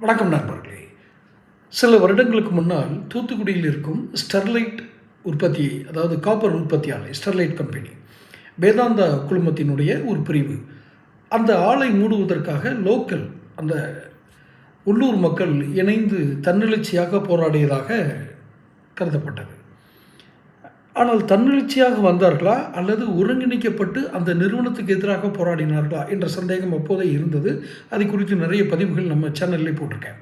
வணக்கம் நண்பர்களே. சில வருடங்களுக்கு முன்னால் தூத்துக்குடியில் இருக்கும் ஸ்டெர்லைட் உற்பத்தி அதாவது காப்பர் உற்பத்தி ஆலை ஸ்டெர்லைட் கம்பெனி வேதாந்தா குழுமத்தினுடைய ஒரு பிரிவு அந்த ஆலை மூடுவதற்காக லோக்கல் அந்த உள்ளூர் மக்கள் இணைந்து தன்னெழுச்சியாக போராடியதாக கருதப்பட்டது. ஆனால் தன்னெழுச்சியாக வந்தார்களா அல்லது ஒருங்கிணைக்கப்பட்டு அந்த நிறுவனத்துக்கு எதிராக போராடினார்களா என்ற சந்தேகம் அப்போதே இருந்தது. அது குறித்து நிறைய பதிவுகள் நம்ம சேனல்லே போட்டிருக்கேன்.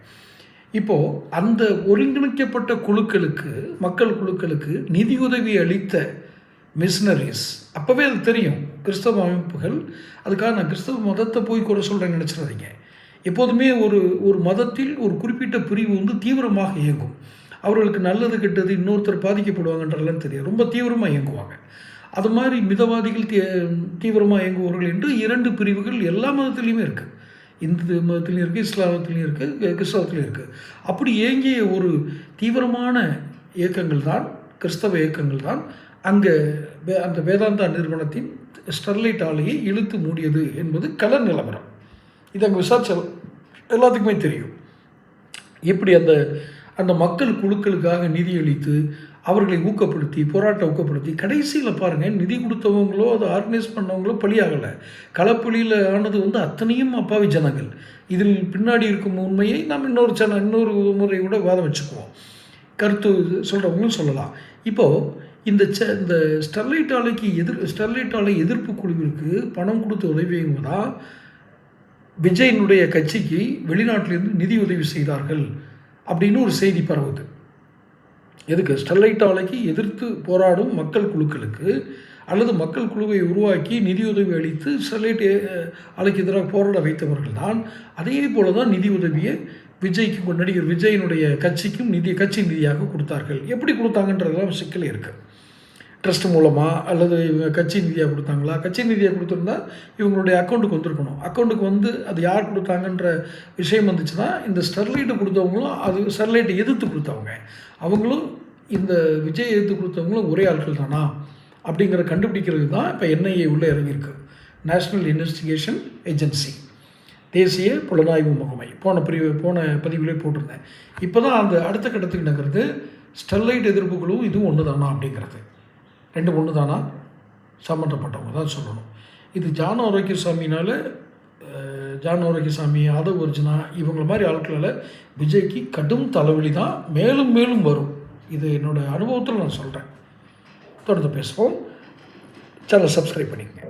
இப்போது அந்த ஒருங்கிணைக்கப்பட்ட குழுக்களுக்கு மக்கள் குழுக்களுக்கு நிதியுதவி அளித்த மிஷினரிஸ் அப்போவே அது தெரியும். கிறிஸ்தவ அமைப்புகள் அதுக்காக நான் கிறிஸ்தவ மதத்தை போய் கூட சொல்கிறேன்னு நினச்சிடாதீங்க. எப்போதுமே ஒரு ஒரு மதத்தில் ஒரு குறிப்பிட்ட பிரிவு வந்து தீவிரமாக இயங்கும். அவர்களுக்கு நல்லது கெட்டது இன்னொருத்தர் பாதிக்கப்படுவாங்கன்றதெல்லாம் தெரியும் ரொம்ப தீவிரமாக இயங்குவாங்க. அது மாதிரி மிதவாதிகள் தீ தீவிரமாக இயங்குவார்கள் என்று இரண்டு பிரிவுகள் எல்லா மதத்துலேயுமே இருக்குது இந்து மதத்துலேயும் இருக்குது இஸ்லாம் மதத்துலேயும் இருக்குது கிறிஸ்தவத்துலேயும் இருக்குது அப்படி இயங்கிய ஒரு தீவிரமான இயக்கங்கள் தான் கிறிஸ்தவ இயக்கங்கள் தான். அங்கே அந்த வேதாந்தா நிறுவனத்தின் ஸ்டெர்லைட் ஆலையை இழுத்து மூடியது என்பது கல நிலவரம். இது அங்கே விசாரிச்ச எல்லாத்துக்குமே தெரியும். எப்படி அந்த அந்த மக்கள் குழுக்களுக்காக நிதியளித்து அவர்களை ஊக்கப்படுத்தி போராட்டம் ஊக்கப்படுத்தி கடைசியில் பாருங்கள் நிதி கொடுத்தவங்களோ அதை ஆர்கனைஸ் பண்ணவங்களோ பலியாகலை. களப்பலியில் ஆனது வந்து அத்தனையும் அப்பாவி ஜனங்கள். இதில் பின்னாடி இருக்கும் உண்மையை நாம் இன்னொரு சேனல் இன்னொரு முறை கூட வாதம் வச்சுக்குவோம். கருத்து சொல்கிறவங்களும் சொல்லலாம். இப்போது இந்த ச இந்த ஸ்டெர்லைட் ஆலைக்கு எதிர் ஸ்டெர்லைட் ஆலை எதிர்ப்பு குழுவிற்கு பணம் கொடுத்து உதவியவங்க தான் விஜயனுடைய கட்சிக்கு வெளிநாட்டிலிருந்து நிதி உதவி செய்தார்கள். அப்படின்னு ஒரு செய்தி பரவுது. எதுக்கு? ஸ்டெர்லைட் ஆலைக்கு எதிர்த்து போராடும் மக்கள் குழுக்களுக்கு அல்லது மக்கள் குழுவை உருவாக்கி நிதியுதவி அளித்து ஸ்டெர்லைட் ஆலைக்கு எதிராக போராட வைத்தவர்கள் தான் அதே போல தான் நிதி உதவியை விஜய்க்கு நடிகர் விஜயனுடைய கட்சிக்கும் நிதி கட்சி நிதியாக கொடுத்தார்கள். எப்படி கொடுத்தாங்கன்றதெல்லாம் சிக்கல் இருக்குது ட்ரஸ்ட் மூலமாக அல்லது இவங்க கட்சி நிதியாக கொடுத்தாங்களா? கட்சி நிதியாக கொடுத்துருந்தா இவங்களுடைய அக்கௌண்ட்டுக்கு வந்திருக்கணும். அக்கௌண்ட்டுக்கு வந்து அது யார் கொடுத்தாங்கன்ற விஷயம் வந்துச்சுன்னா இந்த ஸ்டெர்லைட்டு கொடுத்தவங்களும் அது ஸ்டெர்லைட்டை எதிர்த்து கொடுத்தவங்க. அவங்களும் இந்த விஜய் எதிர்த்து கொடுத்தவங்களும் ஒரே ஆட்கள் தானா? அப்படிங்கிற கண்டுபிடிக்கிறது தான் இப்போ என்ஐஏ உள்ளே இறங்கியிருக்கு. நேஷ்னல் இன்வெஸ்டிகேஷன் ஏஜென்சி தேசிய புலனாய்வு முகமை. போன பிரிவு போன பதிவிலே போட்டிருந்தேன். இப்போ தான் அந்த அடுத்த கட்டத்துக்கு நகர்ந்து ஸ்டெர்லைட் எதிர்ப்புகளும் இதுவும் ஒன்று தானா அப்படிங்கிறது. ரெண்டு ஒன்று தானா? சம்மந்தப்பட்டவங்க தான் சொல்லணும். இது ஜான ஜான் ஜான ஜான் ஆரோக்கியசாமி ஆதவ் அர்ஜுனா இவங்கள மாதிரி ஆட்களால் விஜய்க்கு கடும் தலைவலி தான் மேலும் மேலும் வரும். இது என்னோடய அனுபவத்தில் நான் சொல்கிறேன் தொடர்ந்து பேசுவோம். சேனல் சப்ஸ்கிரைப் பண்ணிக்கங்க.